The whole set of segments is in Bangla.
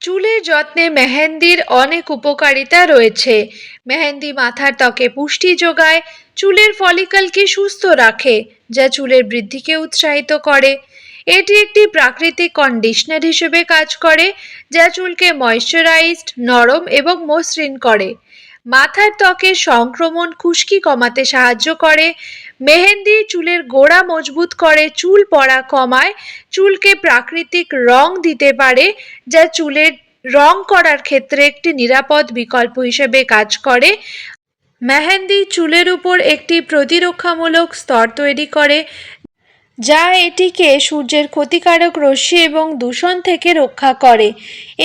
চুলের যত্নে মেহেন্দির অনেক উপকারিতা রয়েছে। মেহেন্দি মাথার ত্বকে পুষ্টি যোগায়, চুলের ফলিকলকে সুস্থ রাখে, যা চুলের বৃদ্ধিকে উৎসাহিত করে। এটি একটি প্রাকৃতিক কন্ডিশনার হিসেবে কাজ করে, যা চুলকে ময়শ্চারাইজড নরম এবং মসৃণ করে। মাথার ত্বকের সংক্রমণ খুশকি কমাতে সাহায্য করে মেহেন্দি চুলের গোড়া মজবুত করে চুল পড়া কমায়, চুলকে প্রাকৃতিক রং দিতে পারে, যা চুলের রং করার ক্ষেত্রে একটি নিরাপদ বিকল্প হিসেবে কাজ করে। মেহেন্দি চুলের উপর একটি প্রতিরক্ষামূলক স্তর তৈরি করে, যা এটিকে সূর্যের ক্ষতিকারক রশ্মি এবং দূষণ থেকে রক্ষা করে।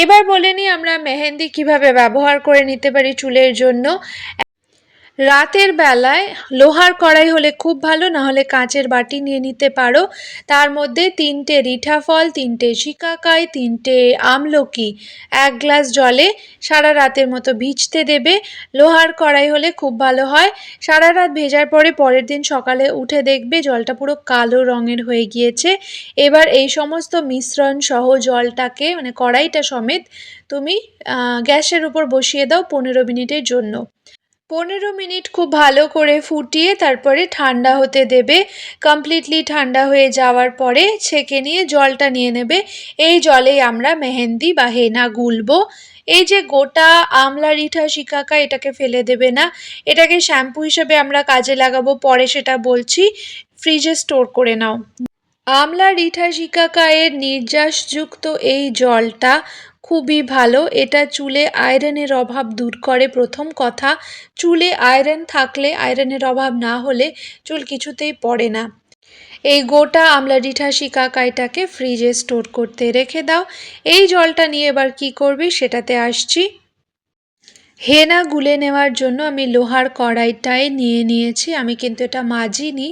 এবার বলে নিই আমরা মেহেন্দি কীভাবে ব্যবহার করে নিতে পারি চুলের জন্য। রাতের বেলায় লোহার কড়াই হলে খুব ভালো না হলে কাঁচের বাটি নিয়ে নিতে পারো। তার মধ্যে তিনটে রিঠা ফল, তিনটে শিকাকাই তিনটে আমলকি, এক গ্লাস জলে সারা রাতের মতো ভিজতে দেবে। লোহার কড়াই হলে খুব ভালো হয়। সারা রাত ভেজার পরে পরের দিন সকালে উঠে দেখবে জলটা পুরো কালো রঙের হয়ে গিয়েছে। এবার এই সমস্ত মিশ্রণ সহ জলটাকে মানে কড়াইটা সমেত তুমি গ্যাসের উপর বসিয়ে দাও পনেরো মিনিটের জন্য। পনেরো মিনিট খুব ভালো করে ফুটিয়ে তারপরে ঠান্ডা হতে দেবে। কমপ্লিটলি ঠান্ডা হয়ে যাওয়ার পরে ছেঁকে নিয়ে জলটা নিয়ে নেবে। এই জলেই আমরা মেহেন্দি বা হেনা গুলবো। এই যে গোটা আমলা রিঠা শিকাকা এটাকে ফেলে দেবে না। এটাকে শ্যাম্পু হিসেবে আমরা কাজে লাগাবো। পরে সেটা বলছি, ফ্রিজে স্টোর করে নাও। আমলা রিঠা শিকাকায়ের নির্যাসযুক্ত এই জলটা খুবই ভালো। এটা চুলে আয়রনের অভাব দূর করে। প্রথম কথা, চুলে আয়রন থাকলে আয়রনের অভাব না হলে চুল কিছুতেই পড়ে না। এই গোটা আমলা রিঠা শিকাকাইটাকে ফ্রিজে স্টোর করতে রেখে দাও। এই জলটা নিয়ে এবার কি করবি সেটাতে আসছি। হেনা গুলে নেওয়ার জন্য আমি লোহার কড়াইটায় নিয়ে নিয়েছি। আমি কিন্তু এটা মাজিনি।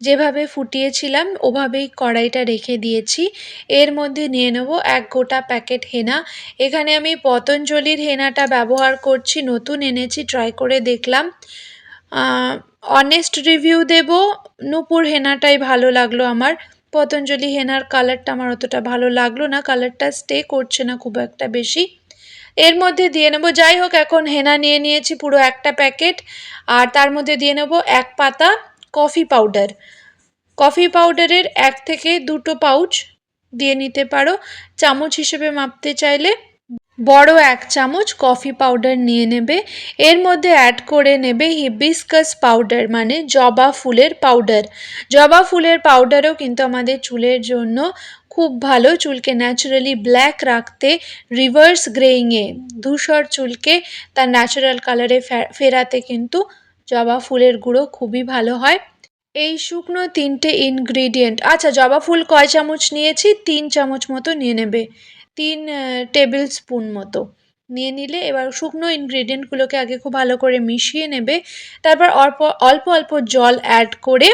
যেভাবে ফুটিয়েছিলাম, ওভাবেই কড়াইটা রেখে দিয়েছি। এর মধ্যে নিয়ে নেব এক গোটা প্যাকেট হেনা। এখানে আমি পতঞ্জলির হেনাটা ব্যবহার করছি, নতুন এনেছি ট্রাই করে দেখলাম। অনেস্ট রিভিউ দেব। নূপুর হেনাটাই ভালো লাগল আমার। পতঞ্জলি হেনার কালারটা আমার অতটা ভালো লাগল না। কালারটা স্টে করছে না খুব একটা বেশি। এর মধ্যে দিয়ে নেব, যাই হোক এখন হেনা নিয়ে নিয়েছি পুরো একটা প্যাকেট, আর তার মধ্যে দিয়ে নেব এক পাতা কফি পাউডার। কফি পাউডারের এক থেকে দুটো পাউচ দিয়ে নিতে পারো, চামচ হিসেবে মাপতে চাইলে। বড় এক চামচ কফি পাউডার নিয়ে নেবে, এর মধ্যে অ্যাড করে নেবে হিবিস্কাস পাউডার মানে জবা ফুলের পাউডার। জবা ফুলের পাউডারও কিন্তু আমাদের চুলের জন্য খুব ভালো চুলকে ন্যাচারালি ব্ল্যাক রাখতে রিভার্স গ্রেইংয়ে ধূসর চুলকে তার ন্যাচারাল কালারে ফেরাতে কিন্তু জবা ফুলের গুঁড়ো খুবই ভালো হয়। এই শুকনো তিনটে ইনগ্রিডিয়েন্ট আচ্ছা জবা ফুল কয় চামচ নিয়েছি? তিন চামচ মতো নিয়ে নেবে। তিন টেবিল স্পুন মতো নিয়ে নিলে এবার শুকনো ইনগ্রিডিয়েন্টগুলোকে আগে খুব ভালো করে মিশিয়ে নেবে। তারপর অল্প অল্প অল্প জল অ্যাড করে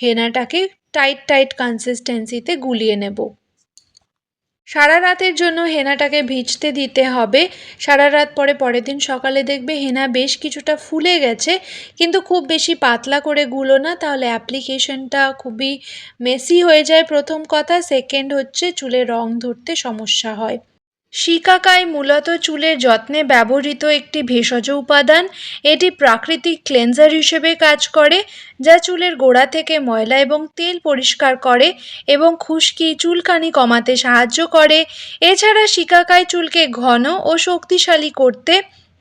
হেনাটাকে টাইট টাইট কনসিস্টেন্সিতে গুলিয়ে নেব। সারা রাতের জন্য হেনাটাকে ভিজতে দিতে হবে। সারা রাত পরে পরের দিন সকালে দেখবে হেনা বেশ কিছুটা ফুলে গেছে, কিন্তু খুব বেশি পাতলা করে গুলো না, তাহলে অ্যাপ্লিকেশনটা খুবই মেসি হয়ে যায় প্রথম কথা। সেকেন্ড হচ্ছে চুলে রং ধরতে সমস্যা হয়। শিকাকাই মূলত চুলের যত্নে ব্যবহৃত একটি ভেষজ উপাদান। এটি প্রাকৃতিক ক্লেনজার হিসেবে কাজ করে, যা চুলের গোড়া থেকে ময়লা এবং তেল পরিষ্কার করে এবং খুশকি, চুলকানি কমাতে সাহায্য করে। এছাড়া শিকাকাই চুলকে ঘন ও শক্তিশালী করতে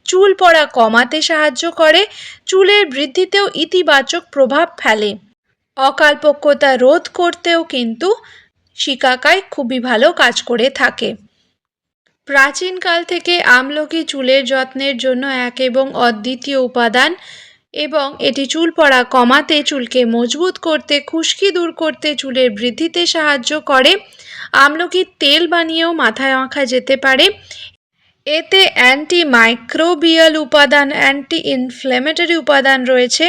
চুল পড়া কমাতে সাহায্য করে, চুলের বৃদ্ধিতেও ইতিবাচক প্রভাব ফেলে। অকালপক্যতা রোধ করতেও কিন্তু শিকাকাই খুবই ভালো কাজ করে থাকে। প্রাচীনকাল থেকে আমলকি চুলের যত্নের জন্য এক এবং অদ্বিতীয় উপাদান এবং এটি চুল পড়া কমাতে চুলকে মজবুত করতে, খুশকি দূর করতে চুলের বৃদ্ধিতে সাহায্য করে। আমলকির তেল বানিয়েও মাথায় আঁকা যেতে পারে। এতে অ্যান্টি মাইক্রোবিয়াল উপাদান অ্যান্টি ইনফ্ল্যামেটরি উপাদান রয়েছে,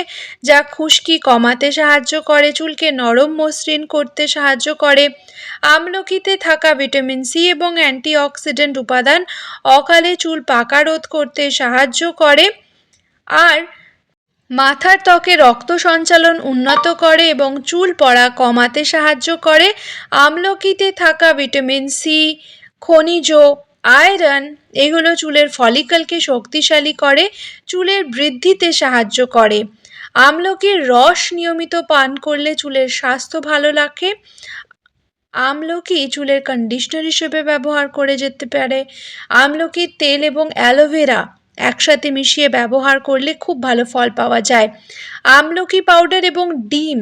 যা খুশকি কমাতে সাহায্য করে, চুলকে নরম মসৃণ করতে সাহায্য করে। আমলকিতে থাকা ভিটামিন সি এবং অ্যান্টিঅক্সিডেন্ট উপাদান অকালে চুল পাকা রোধ করতে সাহায্য করে। আর মাথার ত্বকে রক্ত সঞ্চালন উন্নত করে এবং চুল পড়া কমাতে সাহায্য করে। আমলকিতে থাকা ভিটামিন সি খনিজ আয়রন, এগুলো চুলের ফলিকলকে শক্তিশালী করে, চুলের বৃদ্ধিতে সাহায্য করে। আমলকির রস নিয়মিত পান করলে চুলের স্বাস্থ্য ভালো রাখে। আমলকি চুলের কন্ডিশনার হিসেবে ব্যবহার করে যেতে পারে। আমলকির তেল এবং অ্যালোভেরা একসাথে মিশিয়ে ব্যবহার করলে খুব ভালো ফল পাওয়া যায়। আমলকি পাউডার এবং ডিম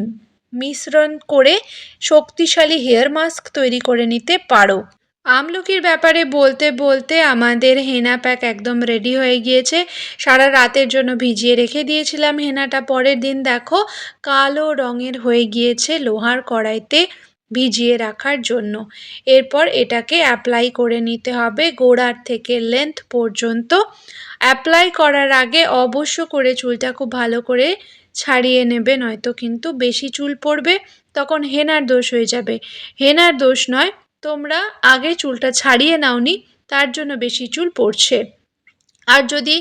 মিশ্রণ করে শক্তিশালী হেয়ার মাস্ক তৈরি করে নিতে পারো। আমলকির ব্যাপারে বলতে বলতে আমাদের হেনা প্যাক একদম রেডি হয়ে গিয়েছে। সারা রাতের জন্য ভিজিয়ে রেখে দিয়েছিলাম হেনাটা। পরের দিন দেখো, কালো রঙের হয়ে গিয়েছে লোহার কড়াইতে ভিজিয়ে রাখার জন্য। এরপর এটাকে অ্যাপ্লাই করে নিতে হবে গোড়ার থেকে লেন্থ পর্যন্ত। অ্যাপ্লাই করার আগে অবশ্য করে চুলটা খুব ভালো করে ছাড়িয়ে নেবে, নয়তো কিন্তু বেশি চুল পড়বে, তখন হেনার দোষ হয়ে যাবে। হেনার দোষ নয় তোমরা আগে চুলটা ছাড়িয়ে নাওনি, তার জন্য বেশি চুল পড়ছে। আর যদি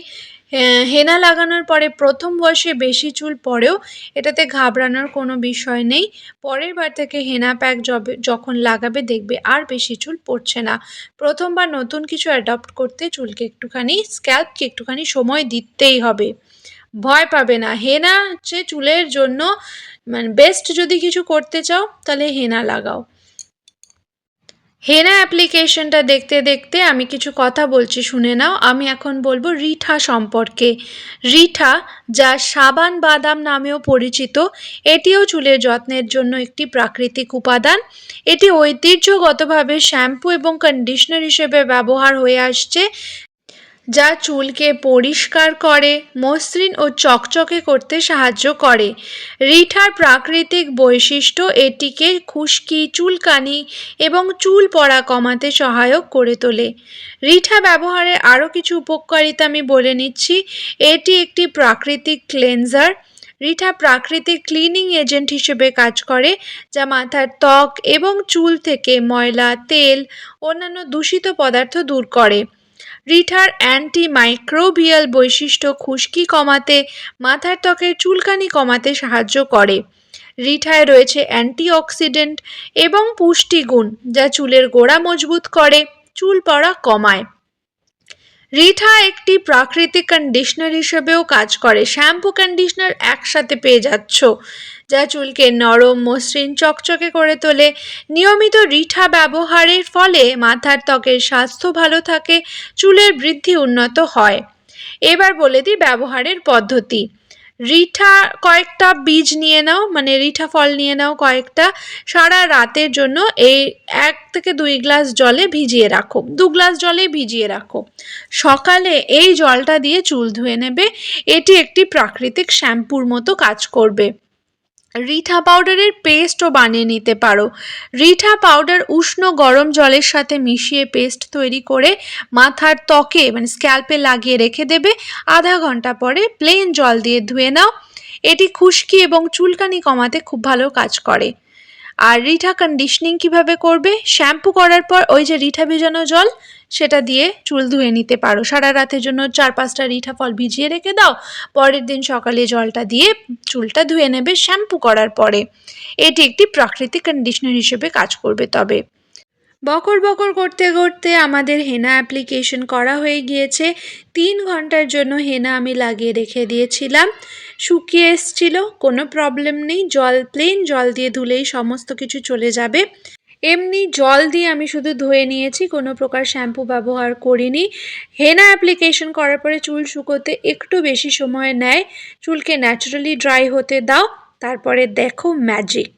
হেনা লাগানোর পরে প্রথম বয়সে বেশি চুল পড়েও, এটাতে ঘাবড়ানোর কোনো বিষয় নেই। পরের বার থেকে হেনা প্যাক যবে, যখন লাগাবে, দেখবে আর বেশি চুল পড়ছে না। প্রথমবার নতুন কিছু অ্যাডপ্ট করতে চুলকে একটুখানি স্ক্যাল্পকে একটুখানি সময় দিতেই হবে। ভয় পাবে না। হেনা হচ্ছে চুলের জন্য মানে বেস্ট যদি কিছু করতে চাও, তাহলে হেনা লাগাও। হেনা অ্যাপ্লিকেশনটা দেখতে দেখতে আমি কিছু কথা বলছি, শুনে নাও। আমি এখন বলব রিঠা সম্পর্কে। রিঠা যা সাবান বাদাম নামেও পরিচিত, এটিও চুলের যত্নের জন্য একটি প্রাকৃতিক উপাদান। এটি ঐতিহ্যগতভাবে শ্যাম্পু এবং কন্ডিশনার হিসেবে ব্যবহার হয়ে আসছে। যা চুলকে পরিষ্কার করে, মসৃণ ও চকচকে করতে সাহায্য করে। রিঠার প্রাকৃতিক বৈশিষ্ট্য এটিকে খুশকি, চুলকানি এবং চুল পড়া কমাতে সহায়ক করে তোলে। রিঠা ব্যবহারের আরও কিছু উপকারিতা আমি বলে নিচ্ছি। এটি একটি প্রাকৃতিক ক্লেনজার। রিঠা প্রাকৃতিক ক্লিনিং এজেন্ট হিসেবে কাজ করে, যা মাথার ত্বক এবং চুল থেকে ময়লা, তেল, অন্যান্য দূষিত পদার্থ দূর করে। রিঠার অ্যান্টিমাইক্রোবিয়াল বৈশিষ্ট্য খুশকি কমাতে, মাথার ত্বকের চুলকানি কমাতে সাহায্য করে। রিঠায় রয়েছে অ্যান্টিঅক্সিডেন্ট এবং পুষ্টিগুণ যা চুলের গোড়া মজবুত করে, চুল পড়া কমায়। রিঠা একটি প্রাকৃতিক কন্ডিশনার হিসেবেও কাজ করে। শ্যাম্পু কন্ডিশনার একসাথে পেয়ে যাচ্ছ। যা চুলকে নরম, মসৃণ, চকচকে করে তোলে। নিয়মিত রিঠা ব্যবহারের ফলে মাথার ত্বকের স্বাস্থ্য ভালো থাকে, চুলের বৃদ্ধি উন্নত হয়। এবার বলে দিই ব্যবহারের পদ্ধতি। রিঠা কয়েকটা বীজ নিয়ে নাও মানে রিঠা ফল নিয়ে নাও কয়েকটা। সারা রাতের জন্য এই এক থেকে দুই গ্লাস জলে ভিজিয়ে রাখো। দু গ্লাস জলে ভিজিয়ে রাখো। সকালে এই জলটা দিয়ে চুল ধুয়ে নেবে। এটি একটি প্রাকৃতিক শ্যাম্পুর মতো কাজ করবে। রিঠা পাউডারের পেস্টও বানিয়ে নিতে পারো। রিঠা পাউডার উষ্ণ গরম জলের সাথে মিশিয়ে পেস্ট তৈরি করে মাথার ত্বকে মানে স্ক্যাল্পে লাগিয়ে রেখে দেবে। আধা ঘণ্টা পরে প্লেন জল দিয়ে ধুয়ে নাও। এটি খুশকি এবং চুলকানি কমাতে খুব ভালো কাজ করে। আর রিঠা কন্ডিশনিং কীভাবে করবে? শ্যাম্পু করার পর ওই যে রিঠা ভেজানো জল সেটা দিয়ে চুল ধুয়ে নিতে পারো। সারা রাতের জন্য চার পাঁচটা রিঠা ফল ভিজিয়ে রেখে দাও। পরের দিন সকালে জলটা দিয়ে চুলটা ধুয়ে নেবে শ্যাম্পু করার পরে। এটি একটি প্রাকৃতিক কন্ডিশনার হিসেবে কাজ করবে তবে। বকর বকর করতে করতে আমাদের হেনা অ্যাপ্লিকেশন করা হয়ে গিয়েছে। তিন ঘণ্টার জন্য হেনা আমি লাগিয়ে রেখে দিয়েছিলাম। শুকিয়ে এসছিল, কোনো প্রবলেম নেই। জল প্লেন জল দিয়ে ধুলেই সমস্ত কিছু চলে যাবে। এমনি জল দিয়ে আমি শুধু ধুয়ে নিয়েছি, কোনো প্রকার শ্যাম্পু ব্যবহার করিনি। হেনা অ্যাপ্লিকেশন করার পরে চুল শুকোতে একটু বেশি সময় নেয়। চুলকে ন্যাচারালি ড্রাই হতে দাও, তারপরে দেখো ম্যাজিক